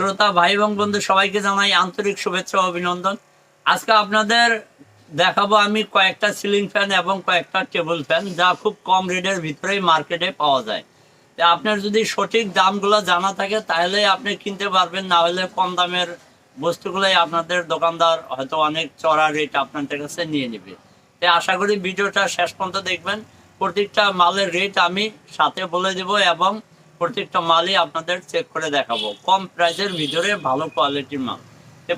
শ্রোতা, ভাই এবং বন্ধু, সবাইকে জানাই আন্তরিক শুভেচ্ছা অভিনন্দন। আজকে আপনাদের দেখাবো আমি কয়েকটা সিলিং ফ্যান এবং কয়েকটা টেবিল ফ্যান যা খুব কম রেটের ভিতরেই মার্কেটে পাওয়া যায়। তা আপনার যদি সঠিক দামগুলো জানা থাকে, তাহলে আপনি কিনতে পারবেন, না হলে কম দামের বস্তুগুলোই আপনাদের দোকানদার হয়তো অনেক চড়া রেট আপনাদের কাছে নিয়ে নেবে। তাই আশা করি ভিডিওটা শেষ পর্যন্ত দেখবেন। প্রত্যেকটা মালের রেট আমি সাথে বলে দেব এবং প্রত্যেকটা মালই আপনাদের চেক করে দেখাবো। কম প্রাইসের ভিতরে ভালো কোয়ালিটির মাল।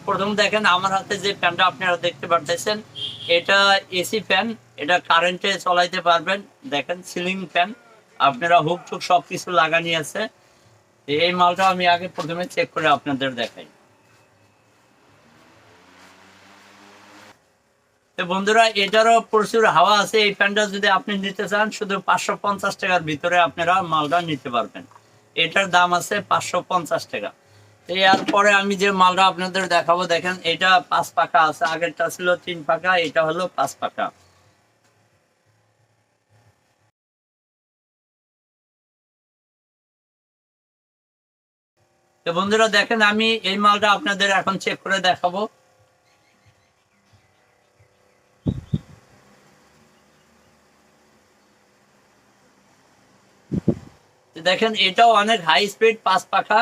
প্রথম দেখেন, আমার হাতে যে ফ্যানটা আপনারা দেখতে পারতেছেন, এটা এসি ফ্যান এটা কারেন্টে চলাইতে পারবেন। দেখেন সিলিং ফ্যান আপনারা হুক টুক সব কিছু লাগানি আছে। এই মালটা আমি আগে প্রথমে চেক করে আপনাদের দেখাই। তো বন্ধুরা, এটারও প্রচুর হাওয়া আছে। এই ফ্যানটা যদি আপনি নিতে চান, শুধু পাঁচশো পঞ্চাশ টাকার ভিতরে আপনারা মালটা নিতে পারবেন। এটার দাম আছে পাঁচশো পঞ্চাশ টাকা। এরপরে আমি যে মালটা আপনাদের দেখাবো, দেখেন, এটা পাঁচ পাকা আছে। আগেরটা ছিল তিন পাকা এটা হলো পাঁচ পাকা তো বন্ধুরা, দেখেন, আমি এই মালটা আপনাদের এখন চেক করে দেখাবো। দেখেন এটাও অনেক হাই স্পিড পাঁচ পাখা।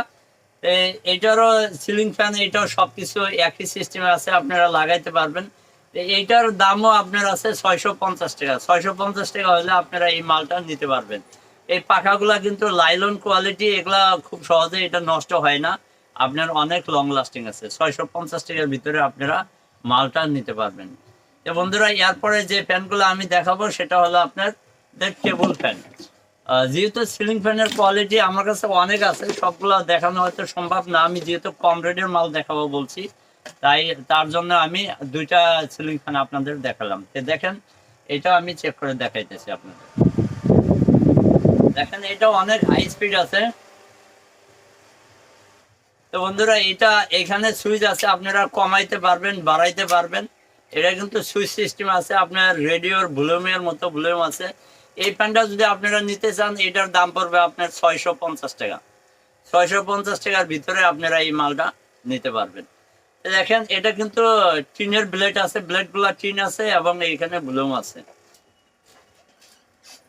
এটারও সিলিং ফ্যান এটাও সবকিছু একই সিস্টেমে আছে আপনারা লাগাইতে পারবেন। এইটার দামও আপনার আছে ছয়শো পঞ্চাশ টাকা। ছয়শো পঞ্চাশ টাকা হলে আপনারা এই মালটা নিতে পারবেন। এই পাখাগুলা কিন্তু লাইলন কোয়ালিটি এগুলা খুব সহজে এটা নষ্ট হয় না। আপনার অনেক লং লাস্টিং আছে। ছয়শো পঞ্চাশ টাকার ভিতরে আপনারা মালটা নিতে পারবেন। বন্ধুরা এরপরে যে ফ্যানগুলো আমি দেখাবো সেটা হলো আপনার টেবল ফ্যান আহ, যেহেতু সিলিং ফ্যানের কোয়ালিটি আমার কাছে অনেক আছে, সবগুলো দেখানো হয়তো সম্ভব না। আমি যেহেতু কম রেটের মাল দেখাবো বলছি, তাই তার জন্য আমি দুইটা সিলিং ফ্যান আপনাদের দেখালাম। তো দেখেন এটা আমি চেক করে দেখাইতেছি আপনাদের। দেখেন, এটা অনেক হাই স্পিড আছে। তো বন্ধুরা, এটা এখানে সুইচ আছে, আপনারা কমাইতে পারবেন, বাড়াইতে পারবেন। এটা কিন্তু সুইচ সিস্টেম আছে, আপনার রেডিওর ভলিউমের মতো ভলিউম আছে। এই ফ্যানটা যদি আপনারা নিতে চান, এটার দাম পড়বে আপনার ছয়শো পঞ্চাশ টাকা। ছয়শো পঞ্চাশ টাকার ভিতরে আপনারা এই মালটা নিতে পারবেন। দেখেন, এটা কিন্তু টিনের ব্লেড আছে, ব্লেডগুলা টিন আছে এবং এইখানে ভলিউম আছে।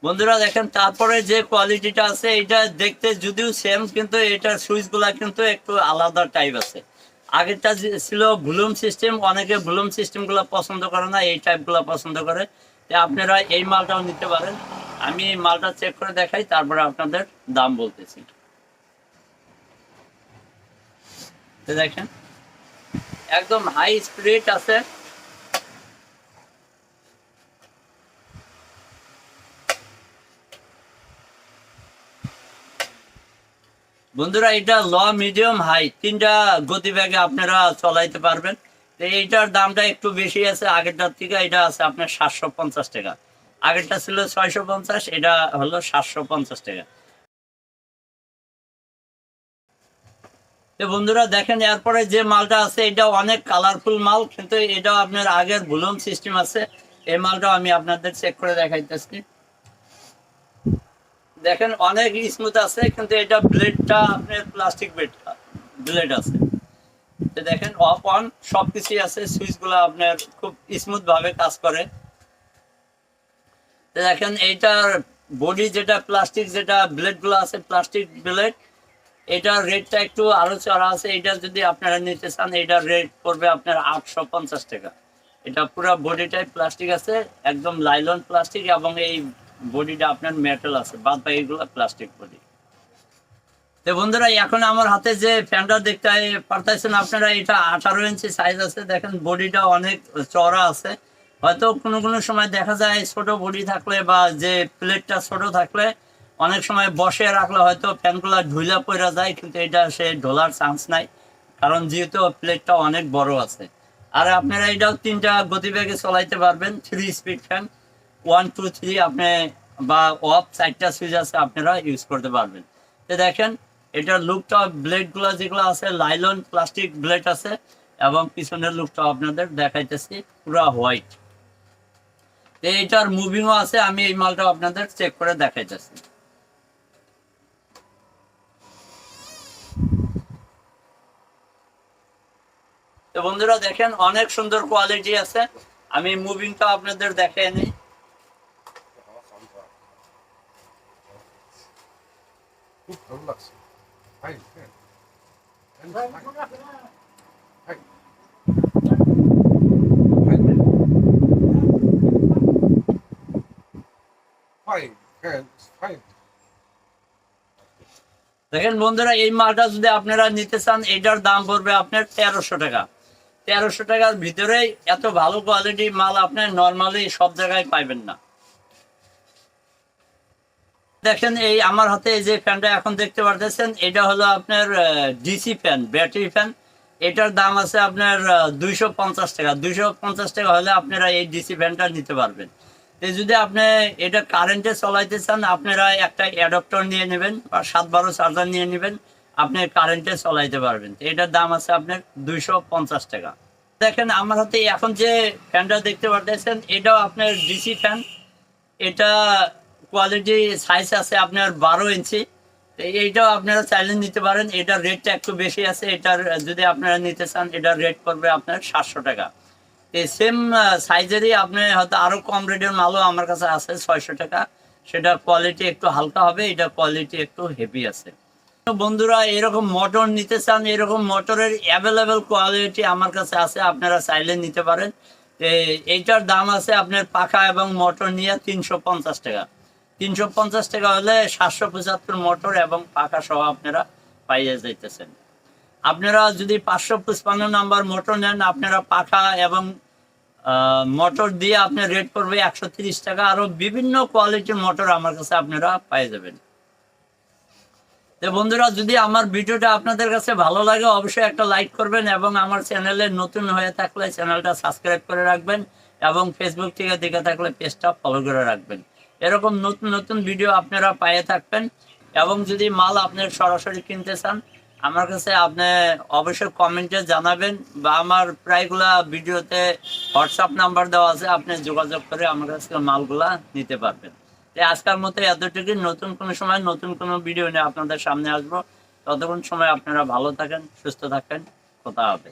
বন্ধুরা, দেখেন, তারপরে যে কোয়ালিটিটা আছে এটা দেখতে যদিও সেম কিন্তু এটার সুইচগুলা কিন্তু একটু আলাদা টাইপ আছে। আগেরটা ছিল ভুলুম সিস্টেম, অনেকে ভুলুম সিস্টেমগুলো পছন্দ করে না, এই টাইপগুলো পছন্দ করে। আপনারা এই মালটাও নিতে পারেন। আমি মালটা চেক করে দেখাই, তারপরে আপনাদের দাম বলতেছি। দেখেন, একদম হাই স্পিড আছে। বন্ধুরা, এটা ল মিডিয়াম হাই তিনটা গতিবেগে আপনারা চলাইতে পারবেন। এইটার দামটা একটু বেশি আছে, আগেরটার থেকে এটা আছে আপনার সাতশো পঞ্চাশ টাকা। আগেরটা ছিল ছয়শো পঞ্চাশ, এটা হলো সাতশো পঞ্চাশ টাকা। বন্ধুরা, দেখেন, এরপরে যে মালটা আছে, এটা অনেক কালারফুল মাল, কিন্তু এটা আপনার আগের ভুলুম সিস্টেম আছে। এই মালটাও আমি আপনাদের চেক করে দেখাইতেছি। দেখেন, অনেক স্মুথ আছে, কিন্তু এটা ব্লেডটা আপনার প্লাস্টিক ব্লেড ব্লেড আছে। দেখেন অফ অন সব কিছুই আছে, সুইচগুলো আপনার খুব স্মুথ ভাবে কাজ করে। দেখেন এইটার বডি যেটা প্লাস্টিক যেটা ব্লেডগুলো আছে প্লাস্টিক ব্লেড এটার রেটটা একটু আরও চড়া আছে। এটা যদি আপনারা নিতে চান এটার রেট পড়বে আপনার আটশো পঞ্চাশ টাকা। এটা পুরো বডিটাই প্লাস্টিক আছে, একদম লাইলন প্লাস্টিক এবং এই বডিটা আপনার মেটাল আছে বাদ বাকিগুলো প্লাস্টিক বডি তো বন্ধুরা, এখন আমার হাতে যে ফ্যানটা দেখতে পারতেছেন আপনারা, এটা আঠারো ইঞ্চি সাইজ আছে। দেখেন বডিটা অনেক চড়া আছে। হয়তো কোনো কোনো সময় দেখা যায় ছোট বডি থাকলে বা যে প্লেটটা ছোট থাকলে অনেক সময় বসে রাখলে হয়তো ফ্যানগুলো ঢুলা পড়া যায়, কিন্তু এটা সে ঢোলার চান্স নাই, কারণ যেহেতু প্লেটটা অনেক বড় আছে। আর আপনারা এটাও তিনটা গতিবেগে চলাইতে পারবেন three speed fan one two three আপনি বা অফ চারটা সুইচ আছে, আপনারা ইউজ করতে পারবেন। তো দেখেন, এটার লুকটা ব্লেডগুলো যেগুলো আছে লাইলন প্লাস্টিক ব্লেড আছে, এবং পিছনের লুকটা আপনাদের দেখাইতেছি, পুরা হোয়াইট তো এটার মুভিংও আছে, আমি এই মালটা আপনাদের চেক করে দেখাইতেছি। বন্ধুরা দেখেন, অনেক সুন্দর কোয়ালিটি আছে। আমি মুভিংটা আপনাদের দেখে নিই খুব ভালো লাগছে। দেখেন বন্ধুরা, এই মালটা যদি আপনারা নিতে চান, এটার দাম পড়বে আপনার তেরোশো টাকা। তেরোশো টাকার ভিতরে এত ভালো কোয়ালিটি মাল আপনার নর্মালি সব জায়গায় পাইবেন না। দেখেন, এই আমার হাতে এই যে ফ্যানটা এখন দেখতে পারতেছেন, এটা হলো আপনার ডিসি ফ্যান ব্যাটারি ফ্যান এটার দাম আছে আপনার দুইশো পঞ্চাশ টাকা। দুইশো পঞ্চাশ টাকা হলে আপনারা এই ডিসি ফ্যানটা নিতে পারবেন। যদি আপনি এটা কারেন্টে চলাইতে চান, আপনারা একটা অ্যাডাপ্টার নিয়ে নেবেন বা সাত বারো চার্জার নিয়ে নেবেন, আপনি কারেন্টে চলাইতে পারবেন। এটার দাম আছে আপনার দুইশো পঞ্চাশ টাকা। দেখেন, আমার হাতে এখন যে ফ্যানটা দেখতে পারতেছেন, এটাও আপনার ডিসি ফ্যান এটা কোয়ালিটি সাইজ আছে আপনার বারো ইঞ্চি। এইটাও আপনারা চাইলে নিতে পারেন। এটার রেটটা একটু বেশি আছে। এটার যদি আপনারা নিতে চান, এটার রেট পড়বে আপনার সাতশো টাকা। সেম সাইজেরই আপনি হয়তো আরও কম রেটের মালও আমার কাছে আছে, ছয়শো টাকা। সেটা কোয়ালিটি একটু হালকা হবে, এটা কোয়ালিটি একটু হেভি আছে। বন্ধুরা, এরকম মোটর নিতে চান, এরকম মোটরের অ্যাভেলেবেল কোয়ালিটি আমার কাছে আছে, আপনারা চাইলে নিতে পারেন। এইটার দাম আছে আপনার পাখা এবং মোটর নিয়ে তিনশো পঞ্চাশ টাকা। তিনশো পঞ্চাশ টাকা হলে সাতশো পঁচাত্তর মোটর এবং পাখা সহ আপনারা পাইয়ে যাইতেছেন। আপনারা যদি পাঁচশো পঁচপান্ন নাম্বার মোটর নেন, আপনারা পাখা এবং মোটর দিয়ে আপনার রেট পড়বে একশো টাকা। আরও বিভিন্ন কোয়ালিটির মোটর আমার কাছে আপনারা পাই যাবেন। তো বন্ধুরা, যদি আমার ভিডিওটা আপনাদের কাছে ভালো লাগে, অবশ্যই একটা লাইক করবেন এবং আমার চ্যানেলে নতুন হয়ে থাকলে চ্যানেলটা সাবস্ক্রাইব করে রাখবেন এবং ফেসবুক থেকে দেখে থাকলে পেজটা ফলো করে রাখবেন। এরকম নতুন নতুন ভিডিও আপনারা পাইয়ে থাকবেন এবং যদি মাল আপনার সরাসরি কিনতে চান আমার কাছে আপনি অবশ্যই কমেন্টে জানাবেন বা আমার প্রায়গুলা ভিডিওতে হোয়াটসঅ্যাপ নাম্বার দেওয়া আছে, আপনি যোগাযোগ করে আমার কাছ থেকে মালগুলা নিতে পারবেন। তাই আজকের মতো এতটুকু নতুন কোনো সময় নতুন কোনো ভিডিও নিয়ে আপনাদের সামনে আসব। ততক্ষণ সময় আপনারা ভালো থাকেন, সুস্থ থাকেন। কোথাও হবে